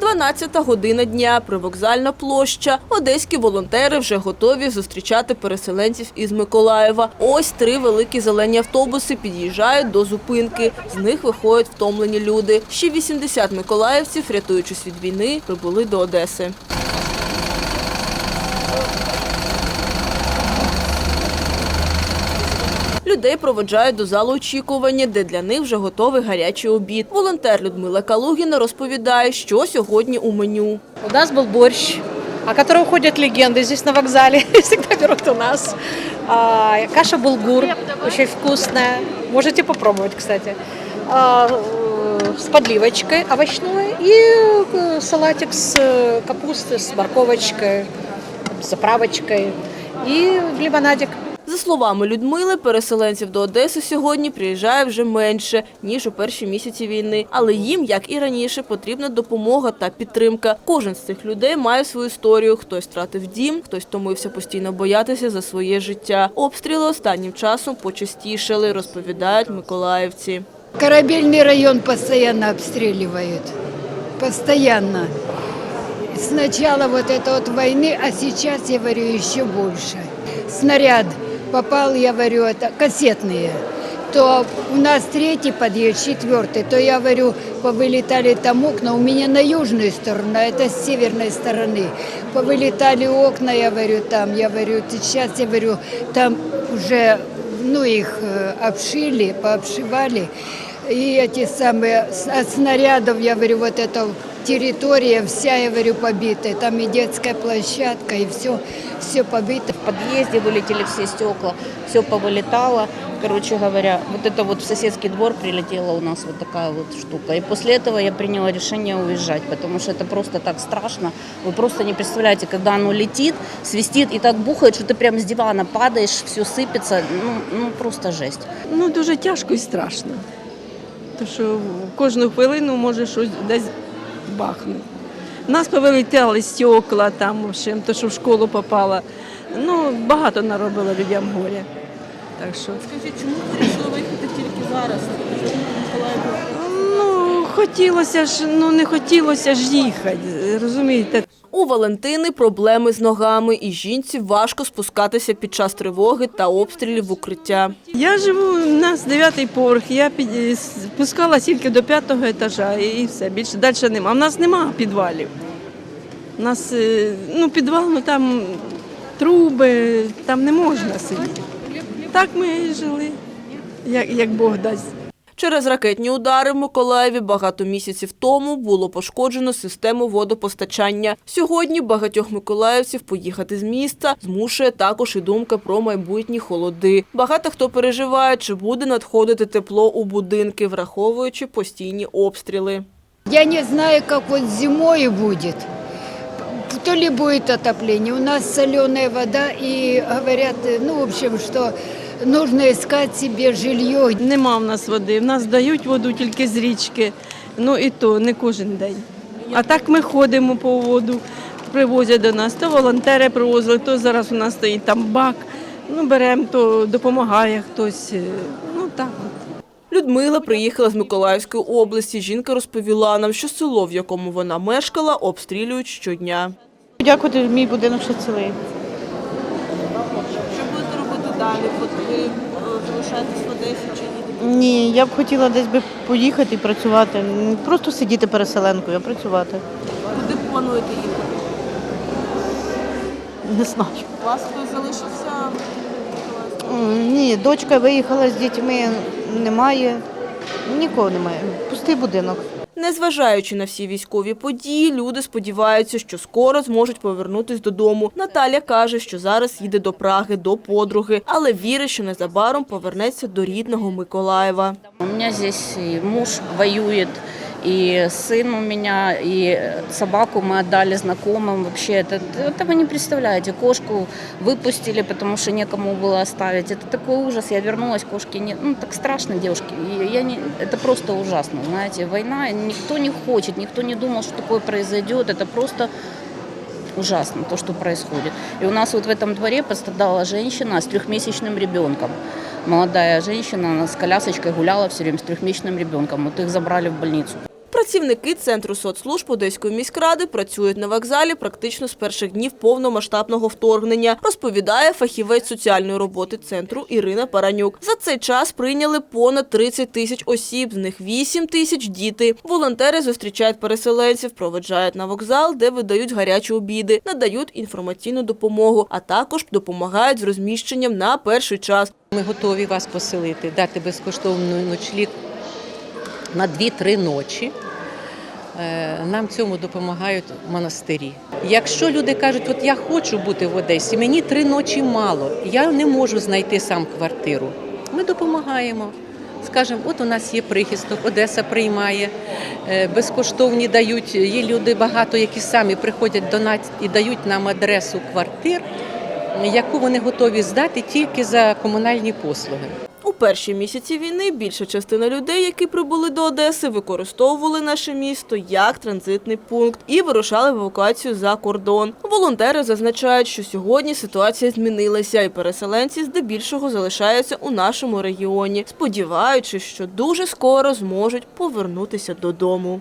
12 година дня, привокзальна площа. Одеські волонтери вже готові зустрічати переселенців із Миколаєва. Ось три великі зелені автобуси під'їжджають до зупинки. З них виходять втомлені люди. Ще 80 миколаївців, рятуючись від війни, прибули до Одеси. Людей проведжають до залу очікування, де для них вже готовий гарячий обід. Волонтер Людмила Калугіна розповідає, що сьогодні у меню. У нас был борщ, о котором ходят легенды здесь на вокзале. Всегда берут у нас. А, каша булгур, очень вкусная. Можете попробовать, кстати. А, э, с подливочкой овощной и э, салатик с э, капустой, с морковочкой, с заправочкой и лимонадик. За словами Людмили, переселенців до Одеси сьогодні приїжджає вже менше, ніж у перші місяці війни. Але їм, як і раніше, потрібна допомога та підтримка. Кожен з цих людей має свою історію. Хтось втратив дім, хтось втомився постійно боятися за своє життя. Обстріли останнім часом почастішали, розповідають миколаївці. Корабельный район постоянно обстреливают. Постоянно. С начала вот этой вот войны, а сейчас, я говорю, еще больше. Снаряд попал, я говорю, это кассетные. То у нас третий подъезд, четвертый, то я говорю, повылетали там окна. У меня на южную сторону, а это с северной стороны. Повылетали окна, я говорю, там, я говорю, сейчас, я говорю, там уже, ну, их э, обшили, пообшивали. И эти самые, с- от снарядов, я говорю, вот эта территория вся, я говорю, побита. Там и детская площадка, и все, все побито. В подъезде вылетели все стекла, все повылетало. Короче говоря, вот это вот в соседский двор прилетела у нас вот такая вот штука. И после этого я приняла решение уезжать, потому что это просто так страшно. Вы просто не представляете, когда оно летит, свистит и так бухает, что ты прям с дивана падаешь, все сыпется. Ну, ну просто жесть. Ну, дуже тяжко і страшно. Тому що кожну хвилину може щось десь бахнути. Нас повилітали стекла там, в общем, то, що в школу попало. Ну, багато наробило людям горя. Так що, Скажіть, чому вирішили виїхати тільки зараз? ну, хотілося ж, ну не хотілося ж їхати, розумієте? У Валентини проблеми з ногами, і жінці важко спускатися під час тривоги та обстрілів в укриття. Я живу, у нас дев'ятий поверх, я під, спускалася тільки до п'ятого етажа і все, більше далі нема. У нас нема підвалів. У нас е, ну, підвал, ну там труби, там не можна сидіти. Так ми і жили, як, як Бог дасть. Через ракетні удари в Миколаєві багато місяців тому було пошкоджено систему водопостачання. Сьогодні багатьох миколаївців поїхати з міста змушує також і думка про майбутні холоди. Багато хто переживає, чи буде надходити тепло у будинки, враховуючи постійні обстріли. Я не знаю, как вот зимой будет. То ли будет отопление. У нас соленая вода, и говорят, ну, в общем, что нужно искать себе жилье. Нема в нас води. В нас дають воду тільки з річки. Ну і то не кожен день. А так ми ходимо по воду, привозять до нас. То волонтери привозили, то зараз у нас стоїть там бак. Ну, беремо, то допомагає хтось. Ну так. Людмила приїхала з Миколаївської області. Жінка розповіла нам, що село, в якому вона мешкала, обстрілюють щодня. Дякувати, мій будинок ще цілий. Що будете робити далі? В Одесі чи ні? Ні, я б хотіла десь би поїхати і працювати. Не Просто сидіти переселенкою, а працювати. Куди плануєте їхати? Не знаю. У вас хтось залишився? М, Ні, дочка виїхала з дітьми, немає. Нікого немає. Пустий будинок. Незважаючи на всі військові події, люди сподіваються, що скоро зможуть повернутись додому. Наталя каже, що зараз їде до Праги, до подруги, але вірить, що незабаром повернеться до рідного Миколаєва. У меня тут муж воюет, и сын у меня, и собаку мы отдали знакомым. Вообще, это, это вы не представляете. Кошку выпустили, потому что некому было оставить. Это такой ужас. Я вернулась, кошки нет. Ну, так страшно, девушки. И я не, это просто ужасно, знаете. Война, никто не хочет, никто не думал, что такое произойдет. Это просто ужасно, то, что происходит. И у нас вот в этом дворе пострадала женщина с трехмесячным ребенком. Молодая женщина, она с колясочкой гуляла все время с трехмесячным ребенком. Вот их забрали в больницу. Працівники центру соцслужб Одеської міськради працюють на вокзалі практично з перших днів повномасштабного вторгнення, розповідає фахівець соціальної роботи центру Ірина Паранюк. За цей час прийняли понад 30 тисяч осіб, з них 8 тисяч – діти. Волонтери зустрічають переселенців, проведжають на вокзал, де видають гарячі обіди, надають інформаційну допомогу, а також допомагають з розміщенням на перший час. Ми готові вас поселити, дати безкоштовний ночліг на 2-3 ночі. Е, Нам цьому допомагають монастирі. Якщо люди кажуть, от я хочу бути в Одесі, мені три ночі мало, я не можу знайти сам квартиру. Ми допомагаємо. Скажемо, от у нас є прихисток, Одеса приймає, е, безкоштовні дають. Є люди багато, які самі приходять до нас і дають нам адресу квартир, яку вони готові здати тільки за комунальні послуги. Перші місяці війни більша частина людей, які прибули до Одеси, використовували наше місто як транзитний пункт і вирушали в евакуацію за кордон. Волонтери зазначають, що сьогодні ситуація змінилася, і переселенці здебільшого залишаються у нашому регіоні, сподіваючись, що дуже скоро зможуть повернутися додому.